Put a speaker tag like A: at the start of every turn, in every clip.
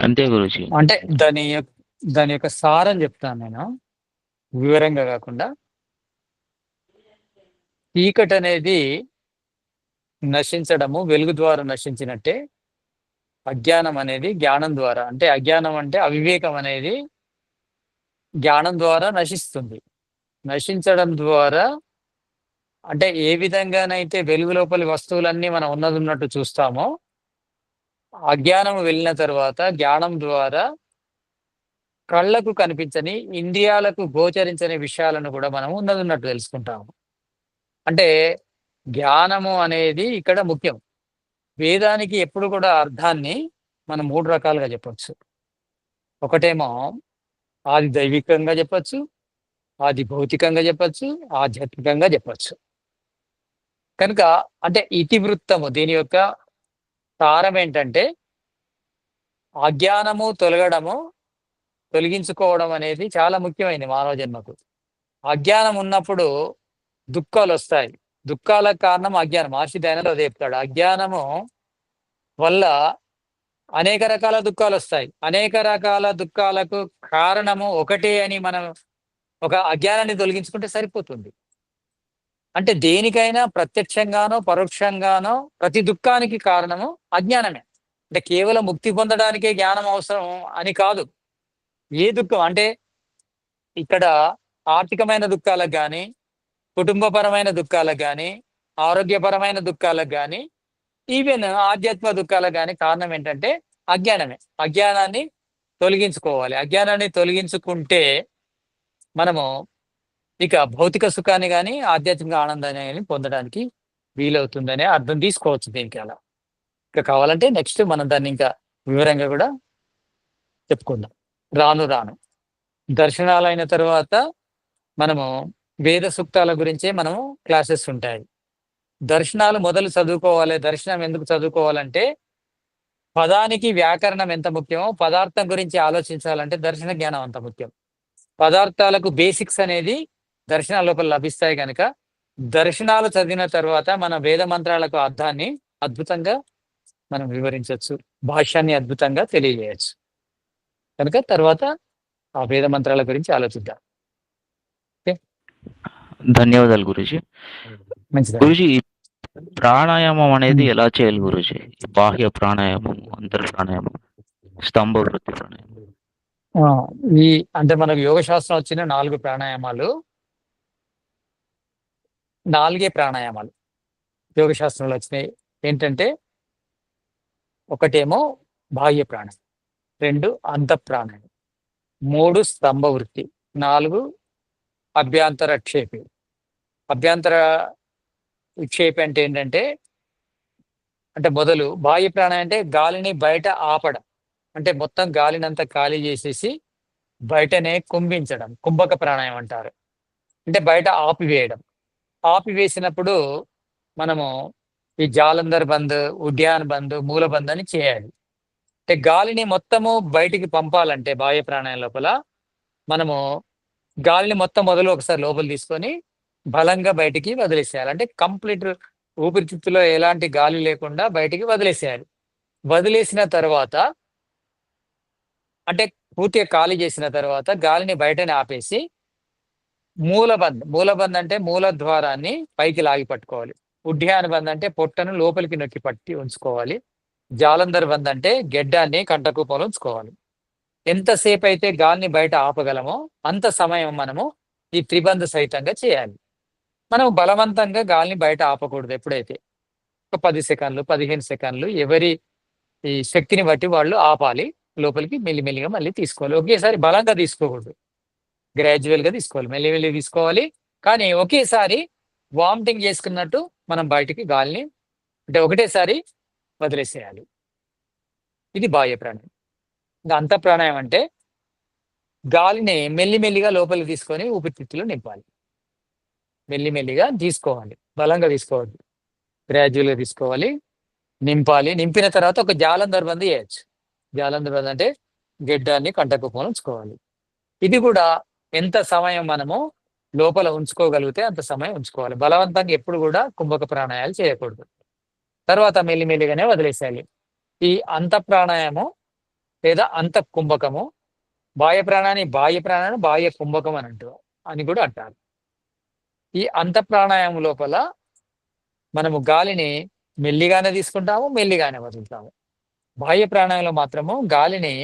A: అంతే గురుజీ.
B: అంటే దాని యొక్క- దాని యొక్క సారం చెప్తాను నేను. వివరంగా కాకుండా. చీకటి అనేది నశించడము వెలుగు ద్వారా నశించినట్టే అజ్ఞానం అనేది జ్ఞానం ద్వారా. అంటే అజ్ఞానం అంటే అవివేకం అనేది జ్ఞానం ద్వారా నశిస్తుంది. నశించడం ద్వారా అంటే ఏ విధంగానైతే వెలుగు లోపలి వస్తువులన్నీ మనం ఉన్నది ఉన్నట్టు చూస్తామో అజ్ఞానం వెళ్ళిన తర్వాత జ్ఞానం ద్వారా కళ్ళకు కనిపించని ఇంద్రియాలకు గోచరించని విషయాలను కూడా మనం ఉన్నదిన్నట్టు తెలుసుకుంటాము. అంటే జ్ఞానము అనేది ఇక్కడ ముఖ్యం. వేదానికి ఎప్పుడు కూడా అర్థాన్ని మనం మూడు రకాలుగా చెప్పచ్చు. ఒకటేమో ఆది దైవికంగా చెప్పచ్చు ఆది భౌతికంగా చెప్పచ్చు ఆధ్యాత్మికంగా చెప్పచ్చు. కనుక అంటే ఇతివృత్తము దీని యొక్క సారం ఏంటంటే అజ్ఞానము తొలగడము తొలగించుకోవడం అనేది చాలా ముఖ్యమైనది మానవ జన్మకు. అజ్ఞానం ఉన్నప్పుడు దుఃఖాలు వస్తాయి. దుఃఖాలకు కారణం అజ్ఞానం. మహర్షి దయానంద అదే చెప్తాడు. అజ్ఞానము వల్ల అనేక రకాల దుఃఖాలు వస్తాయి. అనేక రకాల దుఃఖాలకు కారణము ఒకటే అని మనం ఒక అజ్ఞానాన్ని తొలగించుకుంటే సరిపోతుంది. అంటే దేనికైనా ప్రత్యక్షంగానో పరోక్షంగానో ప్రతి దుఃఖానికి కారణము అజ్ఞానమే. అంటే కేవలం ముక్తి పొందడానికే జ్ఞానం అవసరం అని కాదు. ఏ దుఃఖం? అంటే ఇక్కడ ఆర్థికమైన దుఃఖాలకు కానీ కుటుంబపరమైన దుఃఖాలకు కానీ ఆరోగ్యపరమైన దుఃఖాలకు కానీ ఈవెన్ ఆధ్యాత్మ దుఃఖాలకు కానీ కారణం ఏంటంటే అజ్ఞానమే. అజ్ఞానాన్ని తొలగించుకోవాలి. అజ్ఞానాన్ని తొలగించుకుంటే మనము ఇక భౌతిక సుఖాన్ని కానీ ఆధ్యాత్మిక ఆనందాన్ని కానీ పొందడానికి వీలవుతుందనే అర్థం తీసుకోవచ్చు దీనికి అలా. ఇక కావాలంటే నెక్స్ట్ మనం దాన్ని ఇంకా వివరంగా కూడా చెప్పుకుందాం. రాను రాను. దర్శనాలు అయిన తర్వాత మనము వేద సూక్తాల గురించే మనము క్లాసెస్ ఉంటాయి. దర్శనాలు మొదలు చదువుకోవాలి దర్శనం ఎందుకు చదువుకోవాలంటే పదానికి వ్యాకరణం ఎంత ముఖ్యమో పదార్థం గురించి ఆలోచించాలంటే దర్శన జ్ఞానం అంత ముఖ్యం. పదార్థాలకు బేసిక్స్ అనేది దర్శనాల లోపల లభిస్తాయి కనుక దర్శనాలు చదివిన తర్వాత మన వేద మంత్రాలకు అర్థాన్ని అద్భుతంగా మనం వివరించవచ్చు. భాష్యాన్ని అద్భుతంగా తెలియజేయచ్చు. కనుక తర్వాత ఆ వేద మంత్రాల గురించి ఆలోచిద్దాం.
A: ధన్యవాదాలు గురుజీ. గురుజీ ప్రాణాయామం అనేది ఎలా చేయాలి గురుజీ? బాహ్య ప్రాణాయామం అంతర్ ప్రాణాయామం స్తంభ వృత్తి ప్రాణాయామం.
B: ఆ, ఈ అంటే మనకు యోగ శాస్త్రం వచ్చిన నాలుగు ప్రాణాయామాలు నాలుగే ప్రాణాయామాలు. యోగశాస్త్రంలో వచ్చినాయి. ఏంటంటే ఒకటేమో బాహ్య ప్రాణం రెండు అంత మూడు స్తంభ వృత్తి నాలుగు అభ్యంతర క్షేపి. అభ్యంతర విక్షేపి అంటే ఏంటంటే అంటే మొదలు బాహ్య ప్రాణం అంటే గాలిని బయట ఆపడం. అంటే మొత్తం గాలినంతా ఖాళీ చేసేసి బయటనే కుంభించడం కుంభక ప్రాణాయం అంటారు. అంటే బయట ఆపివేయడం. ఆపివేసినప్పుడు మనము ఈ జాలంధర్ బంద్ ఉడ్యాన్ బంద్ మూల బంద్ అని చేయాలి. అంటే గాలిని మొత్తము బయటికి పంపాలంటే బాహ్య ప్రాణాయం లోపల మనము గాలిని మొత్తం మొదలు ఒకసారి లోపల తీసుకొని బలంగా బయటికి వదిలేసేయాలి. అంటే కంప్లీట్ ఊపిరితిత్తులో ఎలాంటి గాలి లేకుండా బయటికి వదిలేసేయాలి. వదిలేసిన తర్వాత అంటే పూర్తిగా ఖాళీ చేసిన తర్వాత గాలిని బయటనే ఆపేసి మూలబంద్ మూలబంద్ అంటే మూల ద్వారాన్ని పైకి లాగి పట్టుకోవాలి. ఉడ్యాన బంద్ అంటే పొట్టను లోపలికి నొక్కి పట్టి ఉంచుకోవాలి. జాలంధర్ బంద్ అంటే గెడ్డాన్ని కంటకూపంలో ఉంచుకోవాలి. ఎంతసేపు అయితే గాలిని బయట ఆపగలమో అంత సమయం మనము ఈ త్రిబంధ సహితంగా చేయాలి. మనం బలవంతంగా గాలిని బయట ఆపకూడదు ఎప్పుడైతే. ఒక పది సెకండ్లు పదిహేను సెకండ్లు ఎవరి ఈ శక్తిని బట్టి వాళ్ళు ఆపాలి. లోపలికి మెల్లిమెల్లిగా మళ్ళీ తీసుకోవాలి. ఒకేసారి బలంగా తీసుకోకూడదు. గ్రాడ్యువల్గా తీసుకోవాలి మెల్లిమెల్లి తీసుకోవాలి. కానీ ఒకేసారి వామిటింగ్ చేసుకున్నట్టు మనం బయటికి గాలిని అంటే ఒకటేసారి వదిలేసేయాలి. ఇది బాహ్య ప్రాణాయం ఇంకా అంత ప్రాణాయం అంటే గాలిని మెల్లిమెల్లిగా లోపలికి తీసుకొని ఊపిరితిత్తులు నింపాలి. మెల్లిమెల్లిగా తీసుకోవాలి బలంగా తీసుకోవద్దు గ్రాడ్యువల్గా తీసుకోవాలి నింపాలి. నింపిన తర్వాత ఒక జాలంధర్ బంద్ చేయొచ్చు జాలంధర్ బంద్ అంటే గిడ్డాన్ని కంటకుప్పని ఉంచుకోవాలి ఇది కూడా ఎంత సమయం మనము లోపల ఉంచుకోగలిగితే అంత సమయం ఉంచుకోవాలి. బలవంతంగా ఎప్పుడు కూడా కుంభక ప్రాణాయాలు చేయకూడదు. తర్వాత మెల్లిమెల్లిగానే వదిలేసేయాలి. ఈ అంత ప్రాణాయామం లేదా అంత కుంభకము బాహ్య ప్రాణాన్ని బాహ్య ప్రాణాన్ని బాహ్య కుంభకం అని అంటారు అని కూడా అంటారు. ఈ అంత ప్రాణాయామం లోపల మనము గాలిని మెల్లిగానే తీసుకుంటాము మెల్లిగానే వదులుతాము. బాహ్య ప్రాణాయంలో మాత్రము గాలిని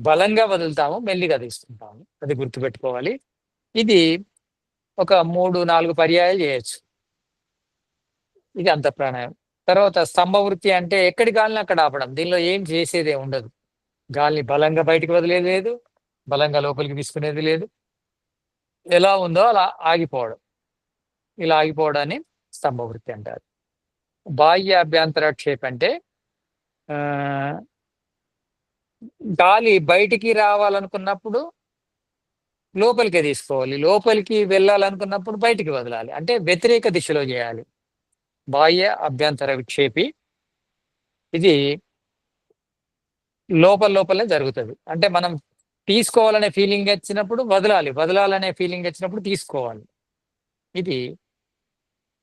B: బలంగా వదులుతాము మెల్లిగా తీసుకుంటాము. అది గుర్తుపెట్టుకోవాలి. ఇది ఒక మూడు నాలుగు పర్యాయాలు చేయొచ్చు. ఇది అంత ప్రాణాయామం తర్వాత స్తంభ వృత్తి అంటే ఎక్కడి గాలిని అక్కడ ఆపడం. దీనిలో ఏం చేసేదే ఉండదు. గాలిని బలంగా బయటికి వదిలేది లేదు బలంగా లోపలికి తీసుకునేది లేదు. ఎలా ఉందో అలా ఆగిపోవడం. ఇలా ఆగిపోవడాన్ని స్తంభ వృత్తి అంటారు. బాహ్య అభ్యంతరక్షేప్ అంటే ఆ, గాలి బయటికి రావాలనుకున్నప్పుడు లోపలికి తీసుకోవాలి. లోపలికి వెళ్ళాలనుకున్నప్పుడు బయటికి వదలాలి. అంటే వ్యతిరేక దిశలో చేయాలి. బాహ్య అభ్యంతర విక్షేపి. ఇది లోపల లోపలే జరుగుతుంది. అంటే మనం తీసుకోవాలనే ఫీలింగ్ వచ్చినప్పుడు వదలాలి. వదలాలనే ఫీలింగ్ వచ్చినప్పుడు తీసుకోవాలి. ఇది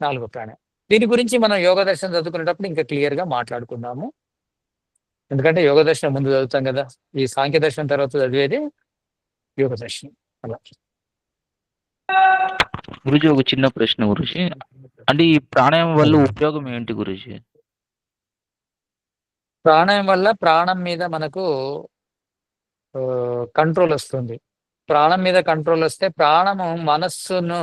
B: నాలుగో ప్రాణం. దీని గురించి మనం యోగ దర్శనం చదువుకునేటప్పుడు ఇంకా క్లియర్గా మాట్లాడుకుందాము. ఎందుకంటే యోగ దర్శనం ముందు చదువుతాం కదా ఈ సాంఖ్య దర్శనం తర్వాత చదివేది యోగ దర్శనం. అలా.
A: గురుజీ ఒక చిన్న ప్రశ్న గురుజీ. అంటే ఈ ప్రాణాయామం వల్ల ఉపయోగం ఏంటి గురుజీ?
B: ప్రాణాయం వల్ల ప్రాణం మీద మనకు కంట్రోల్ వస్తుంది. ప్రాణం మీద కంట్రోల్ వస్తే ప్రాణము మనస్సును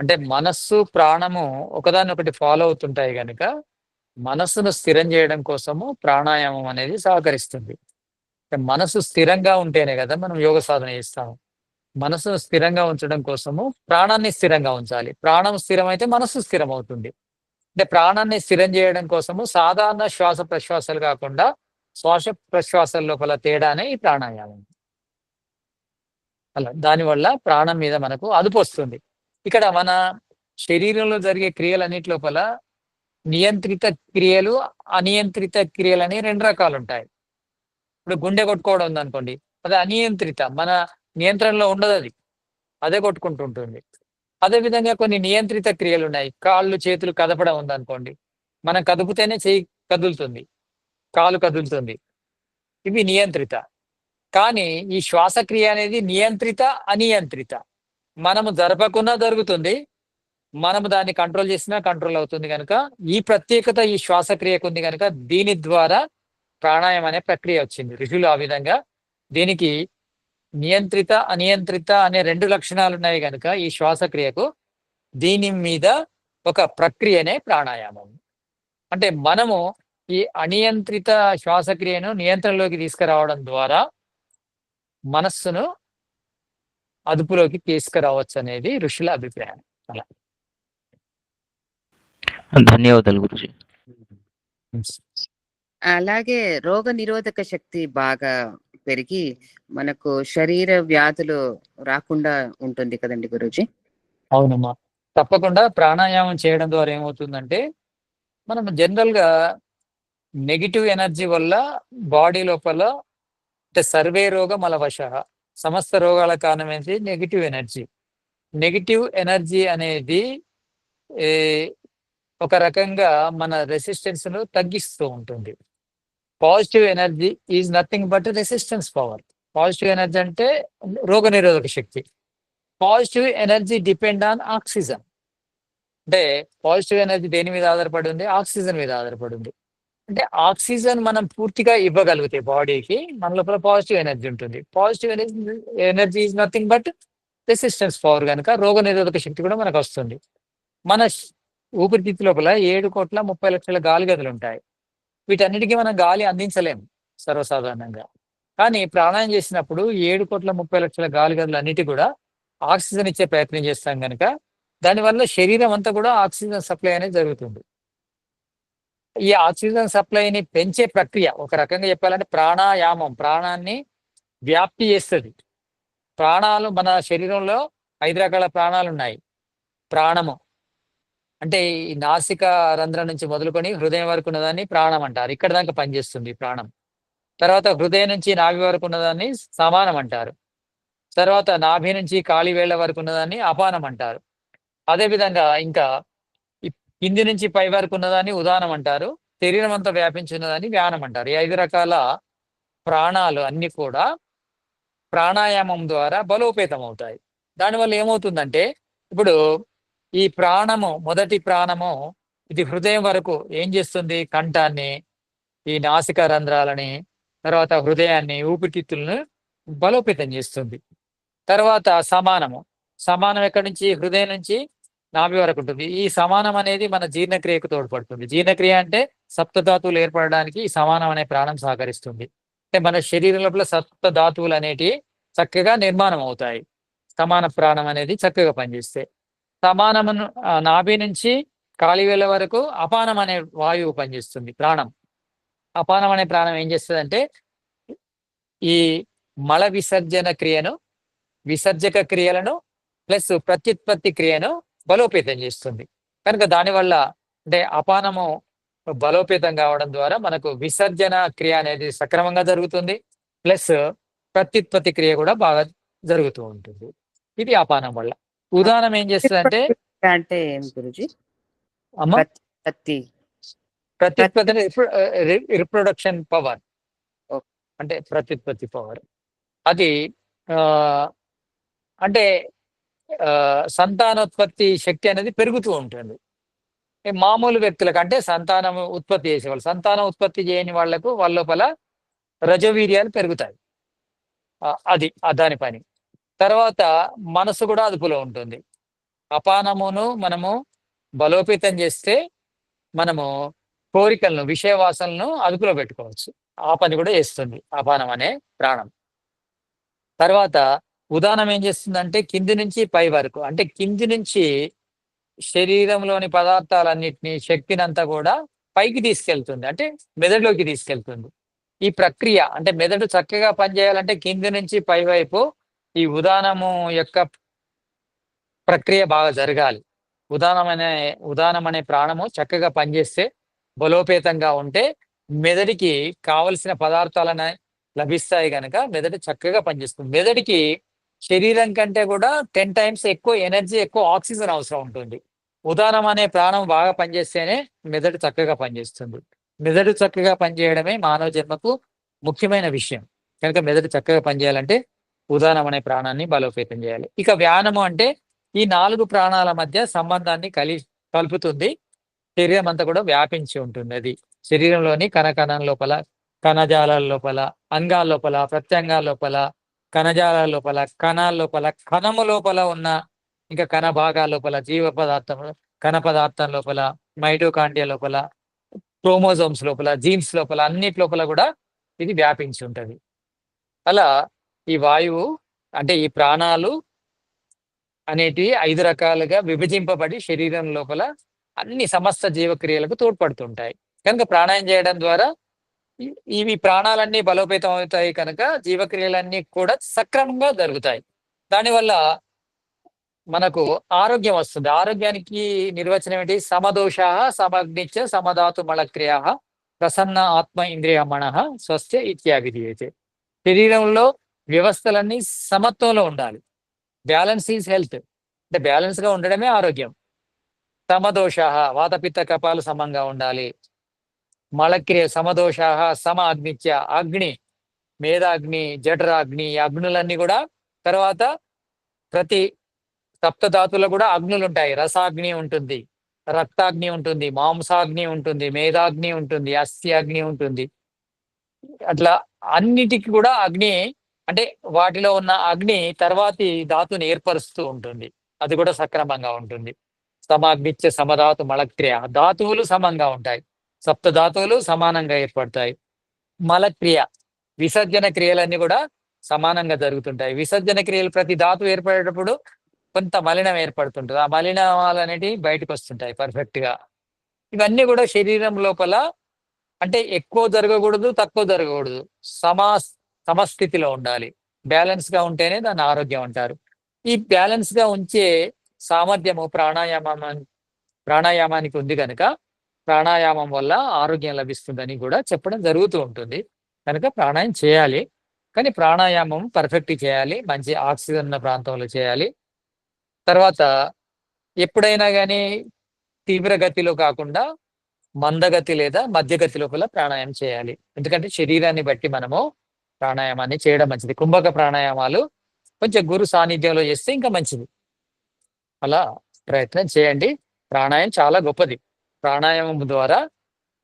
B: అంటే మనస్సు ప్రాణము ఒకదాని ఒకటి ఫాలో అవుతుంటాయి కనుక మనస్సును స్థిరం చేయడం కోసము ప్రాణాయామం అనేది సహకరిస్తుంది. మనసు స్థిరంగా ఉంటేనే కదా మనం యోగ సాధన చేస్తాము. మనసును స్థిరంగా ఉంచడం కోసము ప్రాణాన్ని స్థిరంగా ఉంచాలి. ప్రాణం స్థిరమైతే మనస్సు స్థిరం అవుతుంది అంటే ప్రాణాన్ని స్థిరం చేయడం కోసము సాధారణ శ్వాస ప్రశ్వాసాలు కాకుండా శ్వాస ప్రశ్వాసాల లోపల తేడానే ఈ ప్రాణాయామం. అలా దానివల్ల ప్రాణం మీద మనకు అదుపు వస్తుంది. ఇక్కడ మన శరీరంలో జరిగే క్రియలన్నిటి లోపల నియంత్రిత క్రియలు అనియంత్రిత క్రియలు అని రెండు రకాలు ఉంటాయి ఇప్పుడు గుండె కొట్టుకోవడం ఉందనుకోండి అది అనియంత్రిత మన నియంత్రణలో ఉండదు అది. అదే కొట్టుకుంటుంటుంది. అదే విధంగా కొన్ని నియంత్రిత క్రియలు ఉన్నాయి కాళ్ళు చేతులు కదపడం ఉందనుకోండి మనం కదుపుతేనే చేయి కదులుతుంది కాలు కదులుతుంది. ఇవి నియంత్రిత. కానీ ఈ శ్వాసక్రియ అనేది నియంత్రిత అనియంత్రిత. మనము జరపకున్నా జరుగుతుంది మనము దాన్ని కంట్రోల్ చేసినా కంట్రోల్ అవుతుంది కనుక ఈ ప్రత్యేకత ఈ శ్వాసక్రియకు ఉంది కనుక దీని ద్వారా ప్రాణాయామం అనే ప్రక్రియ వచ్చింది. ఋషులు ఆ విధంగా దీనికి నియంత్రిత అనియంత్రిత అనే రెండు లక్షణాలు ఉన్నాయి కనుక ఈ శ్వాసక్రియకు. దీని మీద ఒక ప్రక్రియనే ప్రాణాయామం. అంటే మనము ఈ అనియంత్రిత శ్వాసక్రియను నియంత్రణలోకి తీసుకురావడం ద్వారా మనస్సును అదుపులోకి తీసుకురావచ్చు అనేది ఋషుల అభిప్రాయం. అలా.
A: ధన్యవాదాలు గురుజీ.
C: అలాగే రోగ నిరోధక శక్తి బాగా పెరిగి మనకు శరీర వ్యాధులు రాకుండా ఉంటుంది కదండి గురుజీ.
B: అవునమ్మా. తప్పకుండా ప్రాణాయామం చేయడం ద్వారా ఏమవుతుందంటే మనం జనరల్గా నెగిటివ్ ఎనర్జీ వల్ల బాడీ లోపల అంటే సర్వే రోగం అలవశ. సమస్త రోగాల కారణం ఏంటి నెగిటివ్ ఎనర్జీ. నెగిటివ్ ఎనర్జీ అనేది ఏ, ఒక రకంగా మన రెసిస్టెన్స్ను తగ్గిస్తూ ఉంటుంది. Positive energy is nothing but resistance power positive energy అంటే రోగ నిరోధక శక్తి. Positive energy depend on oxygen అంటే పాజిటివ్ ఎనర్జీ దేని మీద ఆధారపడి ఉంది? ఆక్సిజన్ మీద ఆధారపడి ఉంది. అంటే ఆక్సిజన్ మనం పూర్తిగా ఇవ్వగలిగితే బాడీకి మన లోపల పాజిటివ్ ఎనర్జీ ఉంటుంది. Positive energy energy is nothing but resistance power కనుక రోగ నిరోధక శక్తి కూడా మనకు వస్తుంది. మన ఊపిరితిత్తు లోపల ఏడు కోట్ల ముప్పై లక్షల గాలి గదులు ఉంటాయి. వీటన్నిటికీ మనం గాలి అందించలేం సర్వసాధారణంగా. కానీ ప్రాణాయం చేసినప్పుడు ఏడు కోట్ల ముప్పై లక్షల గాలి గదులు అన్నిటి కూడా ఆక్సిజన్ ఇచ్చే ప్రయత్నం చేస్తాం కనుక దానివల్ల శరీరం అంతా కూడా ఆక్సిజన్ సప్లై అనేది జరుగుతుంది. ఈ ఆక్సిజన్ సప్లైని పెంచే ప్రక్రియ ఒక రకంగా చెప్పాలంటే ప్రాణాయామం ప్రాణాన్ని వ్యాప్తి చేస్తుంది. ప్రాణాలు మన శరీరంలో ఐదు రకాల ప్రాణాలు ఉన్నాయి ప్రాణము అంటే ఈ నాసిక రంధ్రం నుంచి మొదలుకొని హృదయం వరకు ఉన్నదాన్ని ప్రాణం అంటారు. ఇక్కడ దాకా పనిచేస్తుంది ప్రాణం. తర్వాత హృదయం నుంచి నాభి వరకు ఉన్నదాన్ని సమానం అంటారు. తర్వాత నాభి నుంచి కాళీ వేళ్ళ వరకు ఉన్నదాన్ని అపానం అంటారు. అదే విధంగా ఇంకా కింది నుంచి పై వరకు ఉన్నదాన్ని ఉదానం అంటారు. శరీరం అంతా వ్యాపించి ఉన్నదాన్ని వ్యానం అంటారు. ఈ ఐదు రకాల ప్రాణాలు అన్ని కూడా ప్రాణాయామం ద్వారా బలోపేతం అవుతాయి దానివల్ల ఏమవుతుందంటే ఇప్పుడు ఈ ప్రాణము మొదటి ప్రాణము ఇది హృదయం వరకు ఏం చేస్తుంది? కంఠాన్ని ఈ నాసిక రంధ్రాలని తర్వాత హృదయాన్ని ఊపిరితిత్తులను బలోపేతం చేస్తుంది. తర్వాత సమానము. సమానం ఎక్కడి నుంచి? హృదయం నుంచి నాభి వరకు ఉంటుంది. ఈ సమానం అనేది మన జీర్ణక్రియకు తోడ్పడుతుంది. జీర్ణక్రియ అంటే సప్తధాతువులు ఏర్పడడానికి ఈ సమానం అనే ప్రాణం సహకరిస్తుంది. అంటే మన శరీరం లోపల సప్త ధాతువులు అనేటివి చక్కగా నిర్మాణం అవుతాయి. సమాన ప్రాణం అనేది చక్కగా పనిచేస్తే సమానమును నాభి నుంచి కాలివేల వరకు అపానం అనే వాయువు పనిచేస్తుంది ప్రాణం. అపానం అనే ప్రాణం ఏం చేస్తుంది అంటే ఈ మల విసర్జన క్రియను విసర్జక క్రియలను ప్లస్ ప్రత్యుత్పత్తి క్రియను బలోపేతం చేస్తుంది. కనుక దానివల్ల అంటే అపానము బలోపేతం కావడం ద్వారా మనకు విసర్జన క్రియ అనేది సక్రమంగా జరుగుతుంది ప్లస్ ప్రత్యుత్పత్తి క్రియ కూడా బాగా జరుగుతూ ఉంటుంది. ఇది అపానం వల్ల. ఉదాహరణ ఏం చేస్తుంది అంటే
C: అంటే ఏం గురుజీ?
B: అమ్మ?
C: పత్తి
B: ప్రత్యుత్పత్తి రిప్రొడక్షన్ పవర్. అంటే ప్రత్యుత్పత్తి పవర్. అది అంటే సంతానోత్పత్తి శక్తి అనేది పెరుగుతూ ఉంటుంది. మామూలు వ్యక్తులకు అంటే సంతానం ఉత్పత్తి చేసేవాళ్ళు సంతానం ఉత్పత్తి చేయని వాళ్ళకు వాళ్ళ లోపల రజవీర్యాలు పెరుగుతాయి. అది దాని పని. తర్వాత మనసు కూడా అదుపులో ఉంటుంది. అపానమును మనము బలోపేతం చేస్తే మనము కోరికలను విషయవాసనలను అదుపులో పెట్టుకోవచ్చు. ఆ పని కూడా చేస్తుంది. అపానం అనే ప్రాణం. తర్వాత ఉదాహరణ ఏం చేస్తుందంటే కింది నుంచి పై వరకు అంటే కింది నుంచి శరీరంలోని పదార్థాలన్నిటినీ శక్తిని అంతా కూడా పైకి తీసుకెళ్తుంది. అంటే మెదడులోకి తీసుకెళ్తుంది. ఈ ప్రక్రియ అంటే మెదడు చక్కగా పనిచేయాలంటే కింది నుంచి పై వైపు ఈ ఉదానము యొక్క ప్రక్రియ బాగా జరగాలి. ఉదానం అనే ఉదానం అనే ప్రాణము చక్కగా పనిచేస్తే బలోపేతంగా ఉంటే మెదడికి కావలసిన పదార్థాలను లభిస్తాయి కనుక మెదడు చక్కగా పనిచేస్తుంది. మెదడికి శరీరం కంటే కూడా టెన్ టైమ్స్ ఎక్కువ ఎనర్జీ ఎక్కువ ఆక్సిజన్ అవసరం ఉంటుంది. ఉదానం అనే ప్రాణం బాగా పనిచేస్తేనే మెదడు చక్కగా పనిచేస్తుంది. మెదడు చక్కగా పనిచేయడమే మానవ జన్మకు ముఖ్యమైన విషయం. కనుక మెదడు చక్కగా పనిచేయాలంటే ఉదానం అనే ప్రాణాన్ని బలోపేతం చేయాలి. ఇక వ్యానము అంటే ఈ నాలుగు ప్రాణాల మధ్య సంబంధాన్ని కలి కలుపుతుంది. శరీరం అంతా కూడా వ్యాపించి ఉంటుంది అది శరీరంలోని కణకణం లోపల కణజాలాల లోపల అంగాల లోపల ప్రత్యంగాల లోపల కణజాలాల లోపల కణాల లోపల కణము లోపల ఉన్న ఇంకా కణ భాగాల లోపల జీవ పదార్థం కణ పదార్థం లోపల మైటోకాండియా లోపల క్రోమోజోమ్స్ లోపల జీన్స్ లోపల అన్నిటి లోపల కూడా ఇది వ్యాపించి ఉంటది. అలా ఈ వాయువు అంటే ఈ ప్రాణాలు అనేటివి ఐదు రకాలుగా విభజింపబడి శరీరం లోపల అన్ని సమస్త జీవక్రియలకు తోడ్పడుతుంటాయి. కనుక ప్రాణాయం చేయడం ద్వారా ఇవి ప్రాణాలన్నీ బలోపేతం అవుతాయి కనుక జీవక్రియలన్నీ కూడా సక్రమంగా జరుగుతాయి. దానివల్ల మనకు ఆరోగ్యం వస్తుంది. ఆరోగ్యానికి నిర్వచనం ఏంటి? సమదోష సమగ్నిచ సమధాతు మళక్రియ ప్రసన్న ఆత్మ ఇంద్రియ మన స్వస్థ అయితే. శరీరంలో వ్యవస్థలన్నీ సమత్వంలో ఉండాలి. బ్యాలెన్స్ ఈజ్ హెల్త్ అంటే బ్యాలెన్స్గా ఉండడమే ఆరోగ్యం. సమదోష వాతపిత్త కపాలు సమంగా ఉండాలి. మలక్రియ సమదోష సమ అగ్నిత్య అగ్ని మేధాగ్ని జఠరాగ్ని అగ్నులన్నీ కూడా తర్వాత ప్రతి సప్తధాతుల్లో కూడా అగ్నులు ఉంటాయి. రసాగ్ని ఉంటుంది రక్తాగ్ని ఉంటుంది మాంసాగ్ని ఉంటుంది మేధాగ్ని ఉంటుంది అస్థి ఉంటుంది. అట్లా అన్నిటికి కూడా అగ్ని అంటే వాటిలో ఉన్న అగ్ని తర్వాతి ధాతుని ఏర్పరుస్తూ ఉంటుంది. అది కూడా సక్రమంగా ఉంటుంది. సమాగ్నిత్య సమధాతు మలక్రియ. ధాతువులు సమంగా ఉంటాయి. సప్త ధాతువులు సమానంగా ఏర్పడతాయి. మలక్రియ. విసర్జన క్రియలన్నీ కూడా సమానంగా జరుగుతుంటాయి. విసర్జన క్రియలు ప్రతి ధాతు ఏర్పడేటప్పుడు కొంత మలినం ఏర్పడుతుంటుంది. ఆ మలినాలు అనేటివి బయటకు వస్తుంటాయి పర్ఫెక్ట్గా ఇవన్నీ కూడా శరీరం లోపల అంటే ఎక్కువ జరగకూడదు తక్కువ జరగకూడదు. సమా సమస్థితిలో ఉండాలి. బ్యాలెన్స్గా ఉంటేనే దాన్ని ఆరోగ్యం అంటారు. ఈ బ్యాలెన్స్గా ఉంచే సామర్థ్యము ప్రాణాయామం ప్రాణాయామానికి ఉంది కనుక ప్రాణాయామం వల్ల ఆరోగ్యం లభిస్తుందని కూడా చెప్పడం జరుగుతూ ఉంటుంది. కనుక ప్రాణాయామం చేయాలి. కానీ ప్రాణాయామం పర్ఫెక్ట్ చేయాలి. మంచి ఆక్సిజన్ ఉన్న ప్రాంతంలో చేయాలి. తర్వాత ఎప్పుడైనా కానీ తీవ్రగతిలో కాకుండా మందగతి లేదా మధ్యగతి లోపల ప్రాణాయామం చేయాలి. ఎందుకంటే శరీరాన్ని బట్టి మనము ప్రాణాయామాన్ని చేయడం మంచిది. కుంభక ప్రాణాయామాలు కొంచెం గురు సాన్నిధ్యంలో చేస్తే ఇంకా మంచిది. అలా ప్రయత్నం చేయండి. ప్రాణాయామం చాలా గొప్పది. ప్రాణాయామం ద్వారా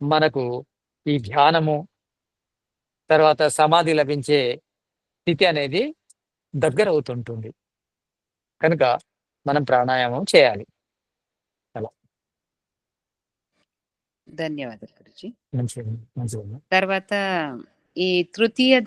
B: మనకు ఈ ధ్యానము తర్వాత సమాధి లభించే స్థితి అనేది దగ్గర అవుతుంటుంది. కనుక మనం ప్రాణాయామం చేయాలి.
C: ధన్యవాదాలు గురుజీ.
B: మంచిది మంచిది.
C: తర్వాత ఈ తృతీయ